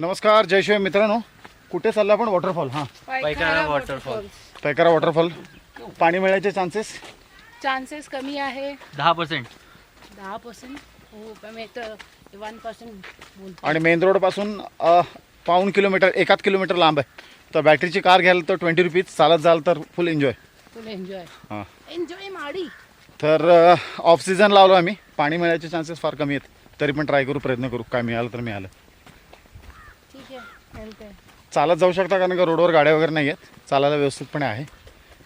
नमस्कार जय शिव मित्रांनो. कुठे चाललं आपण वॉटरफॉल हां. पैकारा वॉटरफॉल पैकारा वॉटरफॉल पाणी मिळायचे चान्सेस चान्सेस कमी आहे. दहा पर्सेंट दहा पर्सेंट हो पण मी तर वन पर्सेंट बोलतो. आणि मेन रोडपासून पाऊण किलोमीटर एकाच किलोमीटर लांब आहे. तर बॅटरीची कार घ्याल तर ट्वेंटी रुपीज चालत जाल तर फुल एन्जॉय फुल एन्जॉय हां. एन्जॉय माडी. तर ऑफ सीझन लावलो आम्ही. पाणी मिळायचे चान्सेस फार कमी आहेत. तरी पण ट्राय करू प्रयत्न करू. काय मिळालं तर मिळालं. चालत जाऊ शकता कारण का रोडवर गाड्या वगैरे नाही आहेत. चालायला व्यवस्थितपणे आहे.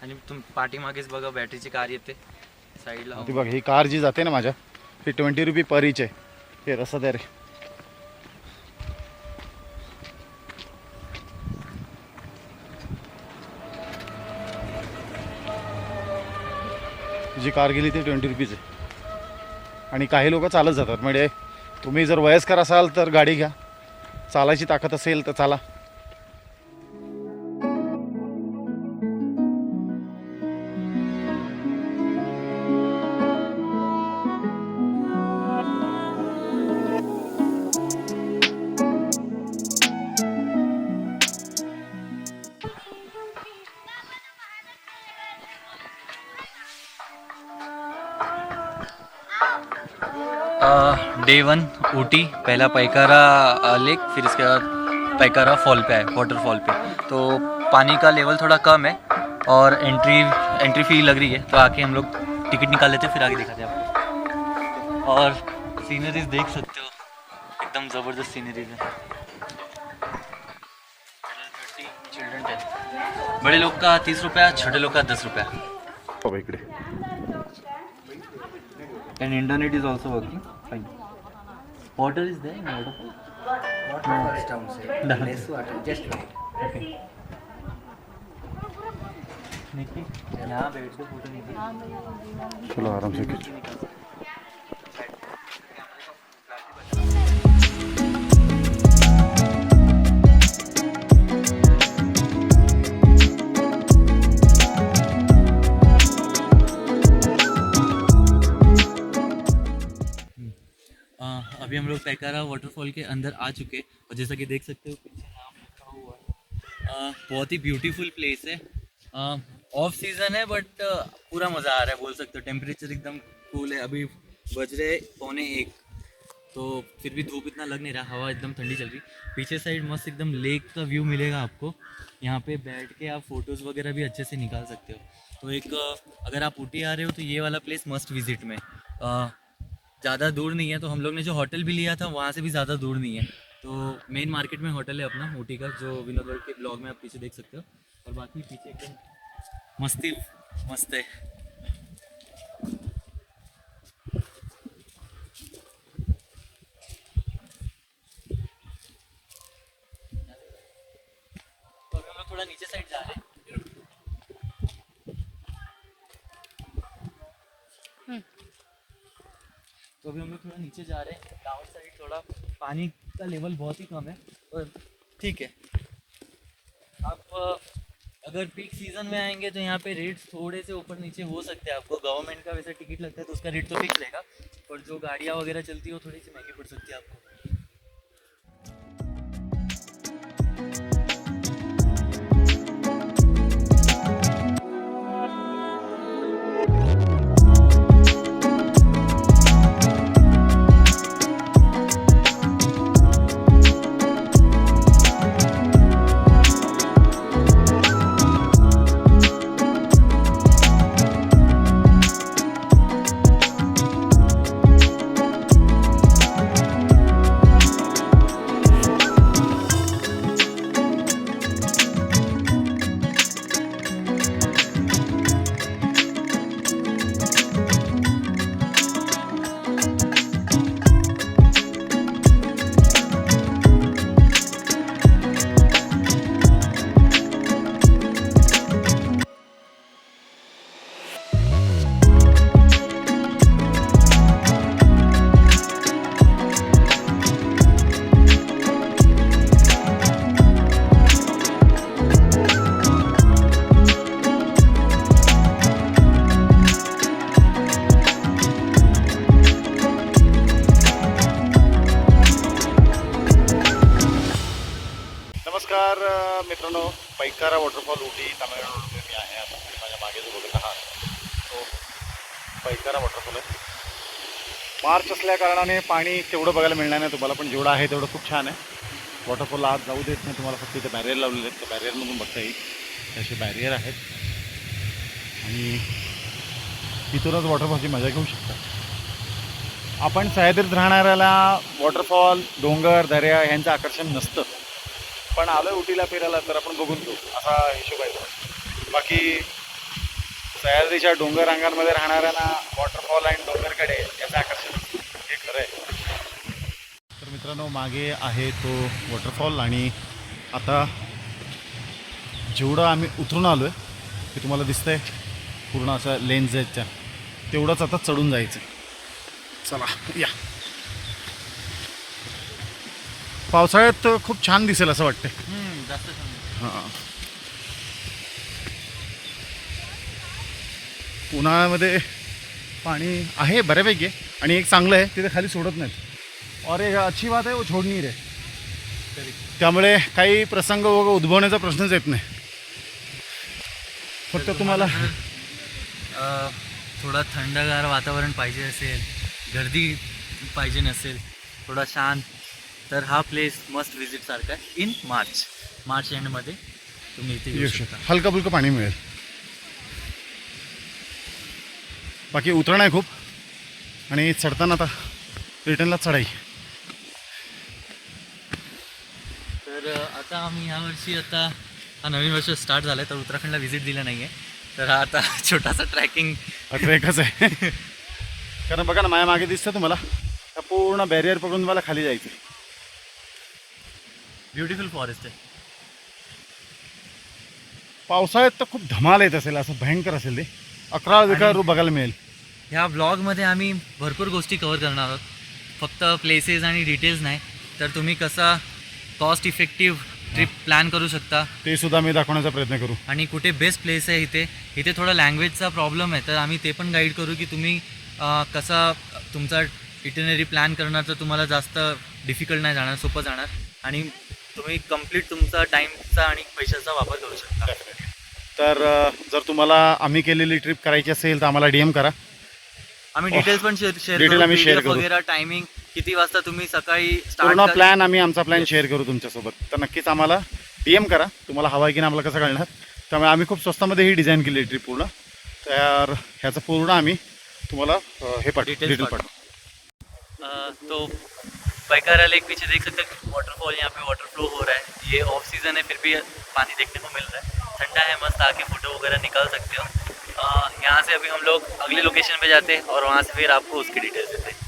आणि तुम पाठीमागेच बघा बॅटरीची कार येते. साईडला ती बघ ही कार जी जाते ना माझ्या ही ट्वेंटी रुपी पर इच आहे. हे रस्ता द्या रे जी कार गेली ती ट्वेंटी रुपीज आहे. आणि काही लोक चालत जातात. म्हणजे तुम्ही जर वयस्कर असाल तर गाडी घ्या. चालायची ताकद असेल तर चाला. डे वन ऊटी, पहला पैकारा लेक फिर इसके बाद पैकारा फॉल पे है वाटरफॉल पे। तो पानी का लेवल थोड़ा कम है और एंट्री एंट्री फ़ी लग रही है तो आके हम लोग टिकट निकाल लेते हैं, फिर आगे दिखाते हैं आपको। और सीनरीज देख सकते हो। एकदम ज़बरदस्त सीनरीज है। बड़े लोग का तीस रुपया, छोटे लोग का दस रुपया। इकडे। And internet is also working. Fine. Water is there in waterfall? Water is downside. Down. Less water, just right. Okay. चलो आराम से खींचो अभी हम लोग पैकारा वाटरफॉल के अंदर आ चुके हैं और जैसा कि देख सकते हो, पीछे नाम लिखा हुआ है। बहुत ही ब्यूटीफुल प्लेस है। ऑफ़ सीज़न है बट पूरा मज़ा आ रहा है, बोल सकते हो। टेम्परेचर एकदम कूल है, अभी बज रहे पौने एक। तो फिर भी धूप इतना लग नहीं रहा, हवा एकदम ठंडी चल रही पीछे साइड मस्त एकदम लेक का व्यू मिलेगा आपको। यहाँ पे बैठ के आप फ़ोटोज़ वगैरह भी अच्छे से निकाल सकते हो। तो एक अगर आप ऊटी आ रहे हो तो ये वाला प्लेस मस्ट विज़िट में ज़्यादा दूर नहीं है तो हम लोग ने जो होटल भी लिया था, वहाँ से भी ज़्यादा दूर नहीं है। तो मेन मार्केट में होटल है अपना, ऊटी का, जो विनोद के ब्लॉग में आप पीछे देख सकते हो। और बाकी पीछे एकदम मस्ती, मस्त है तो अभी हम लोग थोड़ा नीचे साइड जा रहे हैं अभी हम लोग थोड़ा नीचे जा रहे हैं। डाउन साइड थोड़ा पानी का लेवल बहुत ही कम है। और ठीक है। आप अगर पीक सीज़न में आएँगे तो यहाँ पे रेट थोड़े से ऊपर नीचे हो सकते हैं। आपको गवर्नमेंट का वैसे टिकट लगता है तो उसका रेट तो फिक्स रहेगा। पर जो गाड़ियाँ वगैरह चलती है वो थोड़ी सी महँगी पड़ सकती है आपको। नमस्कार मित्रांनो. पैकारा वॉटरफॉल उटी तामिळनाडूमध्ये मी आहे. आता माझ्या मागे जो बघत आहात. तो पैकारा वॉटरफॉल आहे. मार्च असल्या कारणाने पाणी तेवढं बघायला मिळणार नाही. तुम्हाला पण जेवढं आहे तेवढं खूप छान आहे. वॉटरफॉलला आत जाऊ देत नाही. तुम्हाला फक्त इथे बॅरियर लावलेले आहेत. त्या बॅरियरमधून बघता येईल. असे बॅरियर आहेत. आणि तिथूनच वॉटरफॉलची मजा घेऊ शकता. आपण सह्याद्रीत राहणाऱ्याला वॉटरफॉल डोंगर दर्या यांचं आकर्षण नसतं. पण आलोय उटीला फिरायला तर आपण बघून घेऊ. असा हिशोब आहे बाकी सह्याद्रीच्या डोंगर रांगांमध्ये राहणाऱ्यांना वॉटरफॉल आणि डोंगरकडे याचं आकर्षण हे खरं आहे. तर मित्रांनो मागे आहे तो वॉटरफॉल आणि आता जेवढं आम्ही उतरून आलो आहे ते तुम्हाला दिसतंय पूर्ण असं लेन्स आहेत त्या. तेवढंच आता चढून जायचं चला या. पावसाळ्यात खूप छान दिसेल असं वाटतं जास्त हां. उन्हाळ्यामध्ये पाणी आहे बऱ्यापैकी. आणि एक चांगलं आहे तिथे खाली सोडत नाहीत. और एक अच्छी बात आहे वो छोड नाही रे त्यामुळे काही प्रसंग वगैरे उद्भवण्याचा प्रश्नच येत नाही. फक्त तुम्हाला थोडं थंडगार वातावरण पाहिजे असेल गर्दी पाहिजे नसेल थोडा शांत तर हा प्लेस मस्ट विजिट सारखा आहे इन मार्च मार्च एंडमध्ये तुम्ही इथे येऊ शकता. हलका फुलकं पाणी मिळेल. बाकी उतरण आहे खूप. आणि चढताना आता रिटर्नला चढाई. तर आता आम्ही यावर्षी आता हा नवीन वर्ष स्टार्ट झाला आहे तर उत्तराखंडला व्हिजिट दिलं नाही आहे तर हा आता छोटासा ट्रॅकिंग ट्रेकच आहे. कारण बघा ना माझ्या मागे दिसतं तुम्हाला. पूर्ण बॅरियर पकडून मला खाली जायचं ब्युटिफुल फॉरेस्ट आहे. पावसाळ्यात तर खूप धमाल येत असेल असं भयंकर असेल ते. अकरा विकरा रूप बघायला मिळेल. ह्या ब्लॉगमध्ये आम्ही भरपूर गोष्टी कवर करणार आहोत. फक्त प्लेसेस आणि डिटेल्स नाही तर तुम्ही कसा कॉस्ट इफेक्टिव्ह ट्रिप प्लॅन करू शकता. ते सुद्धा मी दाखवण्याचा प्रयत्न करू. आणि कुठे बेस्ट प्लेस आहे इथे इथे थोडा लँग्वेजचा प्रॉब्लेम आहे तर आम्ही ते पण गाईड करू की तुम्ही अं, कसा तुमचा इटिनरी प्लॅन करणार तर तुम्हाला जास्त डिफिकल्ट नाही जाणार सोपं जाणार. आणि तुम्ही कंप्लीट तुमचा टाईमचा आणि पैशाचा वापर करू शकता. तर जर तुम्हाला आम्ही केलेली ट्रिप करायची असेल तर आम्हाला डी एम करा. आम्ही डिटेल्स पण शेअर शेअर आम्ही करू. वगैरे टायमिंग किती वाजता तुम्ही सकाळी पूर्ण प्लॅन आम्ही आमचा प्लॅन. शेअर करू तुमच्यासोबत. तर नक्कीच आम्हाला डी एम करा. तुम्हाला हवा आहे की नाही आम्हाला कसं कळणार. त्यामुळे आम्ही खूप स्वस्तामध्ये ही डिझाईन केली ट्रिप पूर्ण. तर ह्याचं पूर्ण आम्ही तुम्हाला हे पाठवू. डिटेल पाठवू. तो पैकारा लेक पीछे देख सकते हैं वाटरफॉल यहाँ पे वाटर फ्लो हो रहा है। ये ऑफ़ सीज़न है, फिर भी पानी देखने को मिल रहा है। ठंडा है, मस्त, आके फ़ोटो वगैरह निकाल सकते हो। यहाँ से अभी हम लोग अगले लोकेशन पे जाते हैं और वहाँ से फिर आपको उसकी डिटेल देते हैं।